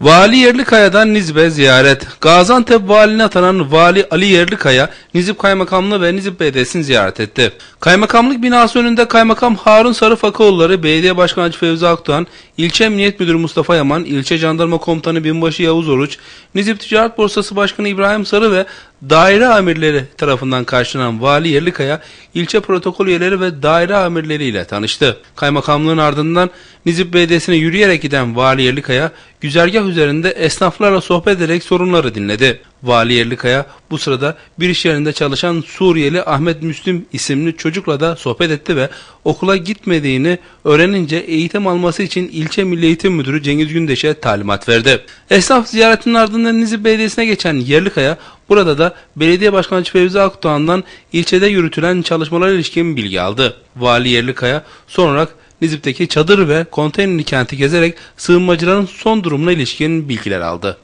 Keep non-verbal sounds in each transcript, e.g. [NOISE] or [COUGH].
Vali Yerlikaya'dan Nizip'e ziyaret. Gaziantep valine atanan Vali Ali Yerlikaya, Nizip Kaymakamlığı ve Nizip Belediyesi'ni ziyaret etti. Kaymakamlık binası önünde Kaymakam Harun Sarıfakaoğulları, Belediye Başkanı Fevzi Akdoğan, İlçe Emniyet Müdürü Mustafa Yaman, İlçe Jandarma Komutanı Binbaşı Yavuz Oruç, Nizip Ticaret Borsası Başkanı İbrahim Sarı ve daire amirleri tarafından karşılanan Vali Yerlikaya, ilçe protokol üyeleri ve daire amirleriyle tanıştı. Kaymakamlığın ardından Nizip Belediyesi'ne yürüyerek giden Vali Yerlikaya, güzergah üzerinde esnaflarla sohbet ederek sorunları dinledi. Vali Yerlikaya bu sırada bir iş yerinde çalışan Suriyeli Ahmet Müslüm isimli çocukla da sohbet etti ve okula gitmediğini öğrenince eğitim alması için ilçe Milli Eğitim Müdürü Cengiz Gündeş'e talimat verdi. Esnaf ziyaretinin ardından Nizip Belediyesi'ne geçen Yerlikaya burada da Belediye Başkanı Fevzi Akdoğan'dan ilçede yürütülen çalışmalara ilişkin bilgi aldı. Vali Yerlikaya son olarak Nizip'teki çadır ve konteynerli kenti gezerek sığınmacıların son durumuna ilişkin bilgiler aldı.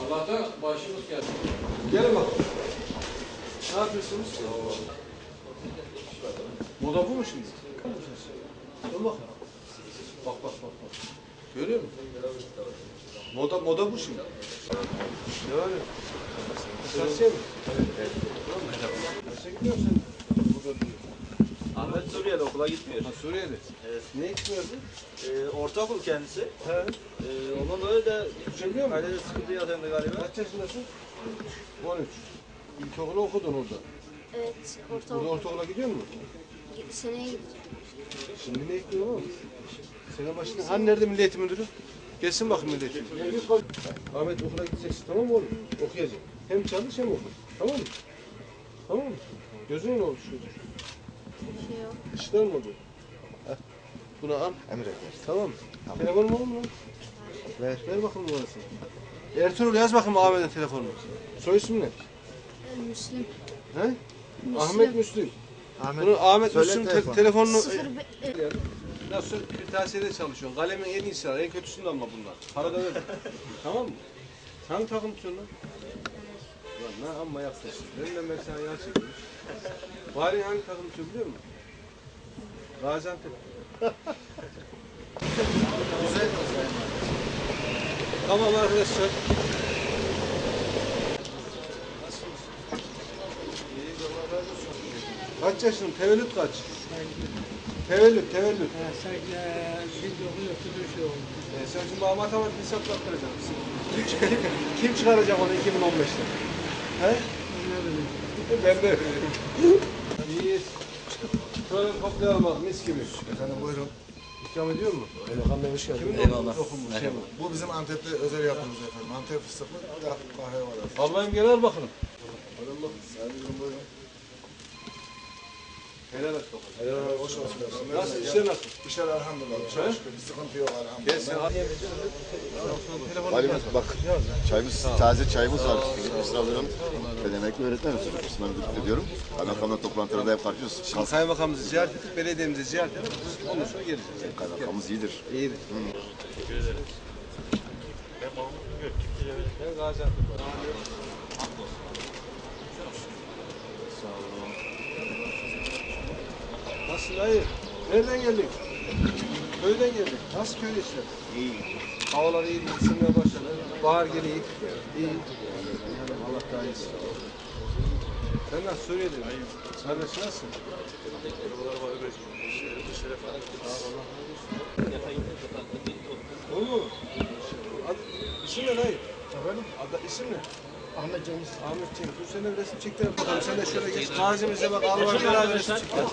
Allah'ta başımız geldi. Gelin bak. Ne yapıyorsunuz? Moda bu mu şimdi? Dur bak. Bak bak bak. bak. Görüyor musun? Moda, moda bu şimdi. Ne var ya? Kırtasiye mi? Evet. Kırtasiye gidiyor musun sen? Burada değil. Ahmet Suriyeli okula gitmiyor. Ha Suriyeli. Evet. Niye gitmiyordu? Ee, ortaokul kendisi. He. Ee, ondan dolayı da Biliyor musun? ailede sıkıntı yaşandı galiba. Kaç yaşındasın? 13. İlkokulu okudun orada. Evet, Burada ortaokul ortaokula gidiyor musun? seneye gideceğim. Şimdi ne ekliyor oğlum? Sene başında. Hani nerede milli eğitim müdürü? Gelsin bakın milli eğitim müdürü. Ahmet okula gideceksin tamam mı oğlum? Okuyacak. Hem çalış hem oku. Tamam mı? Tamam mı? Gözün ne oldu şurada? Bir şey yok. Mı oldu? Heh. Bunu al. Emret Tamam mı? Telefon mu oğlum lan? Ver. Ver bakalım numarasını. Ertuğrul yaz bakayım Ahmet'in telefonunu. Soy ismi ne? Müslim. He? Müslim. Ahmet Müslüm. Bunu Ahmet Müslüm te- telefonunu... Sıfır be- Nasıl kırtasiyede çalışıyorsun? Kalemin en iyisi var. En kötüsünü alma bunlar. Para da ver. [LAUGHS] tamam mı? Hangi takım tutuyorsun lan? Lan ne amma yapmışsın. Benden beri sana yan çekmiş. Bari hangi takım biliyor musun? Gaziantep. tamam arkadaşlar. Kaç yaşın? Tevellüt kaç? Tevellüt, tevellüt. Sen biz okuyor, şey oldu. Ee, sen şimdi bana matematik hesaplattıracaksın. Kim, kim, kim çıkaracak onu 2015'te? He? Ben de. İyiyiz. Şöyle toplayalım bak mis gibi. Efendim buyurun. İkram ediyor mu? Bey hoş geldiniz. Eyvallah. bu? Bizim Antep'te özel yaptığımız efendim. Antep fıstıklı kahve var. Ablayım gel al bakalım. Buyurun bak. Sayın buyurun. Helal bakalım. Helal hoş olsun. Nasıl işler nasıl? İşler elhamdülillah. Çok şükür. Bir sıkıntı yok elhamdülillah. Al. Valimiz bak çayımız taze çayımız var. Esra Hanım. Ben emekli öğretmenim. Kısmen müdürlük ediyorum. Kaymakamla toplantılarda hep karşıyız. Şimdi kaymakamımızı ziyaret ettik, belediyemizi ziyaret ettik. Ondan sonra geleceğiz. Kaymakamımız iyidir. İyi. Teşekkür ederiz. Ben Gaziantep. Nasılsın dayı? Nereden geldin? Köyden geldik. Nasıl köy işler? İyi. Havalar iyi, ısınmaya başladı. Bahar geliyor. İyi. Allah daha iyisin. Sen nasıl Suriye'de? Kardeş nasılsın? Ad, isim ne dayı? Efendim? Ad, isim ne? Ahmet Cengiz. Ahmet Cengiz. Dur sen de bir resim çektirelim bakalım. Sen de şöyle geç. Gazimize bak. Allah beraber resim çektirelim.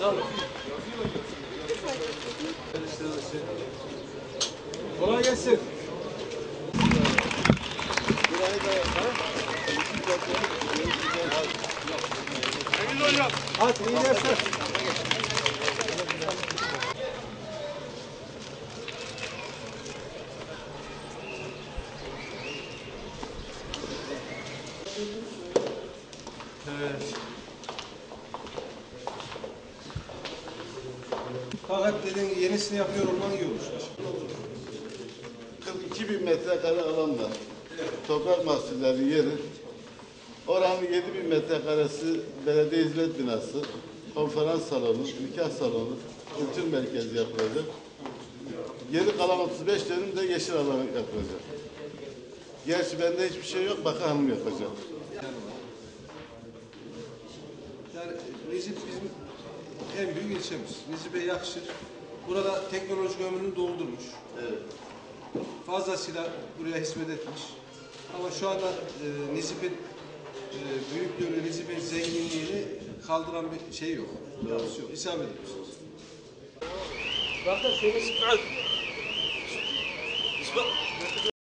Kolay gelsin. Hadi iyi dersler. Fakat dedin yenisini yapıyor olman iyi olur. 42 bin metrekare alan var. Toprak mahsulleri yeri. Oranın 7 bin metrekaresi belediye hizmet binası. konferans salonu, nikah salonu, kültür merkezi yapılacak. Geri kalan 35 dönüm de yeşil alan yapılacak. Gerçi bende hiçbir şey yok, Bakan Hanım yapacak. Yani Nizip bizim en büyük ilçemiz. Nizip'e yakışır. Burada teknolojik ömrünü doldurmuş. Evet. Fazlasıyla buraya hizmet etmiş. Ama şu anda e, Nizip'in e, büyüklüğünü, Nizip'in zenginliğini kaldıran bir şey yok. Yapısı yok. İsabet etmişsiniz. Bakın şöyle... İsmail.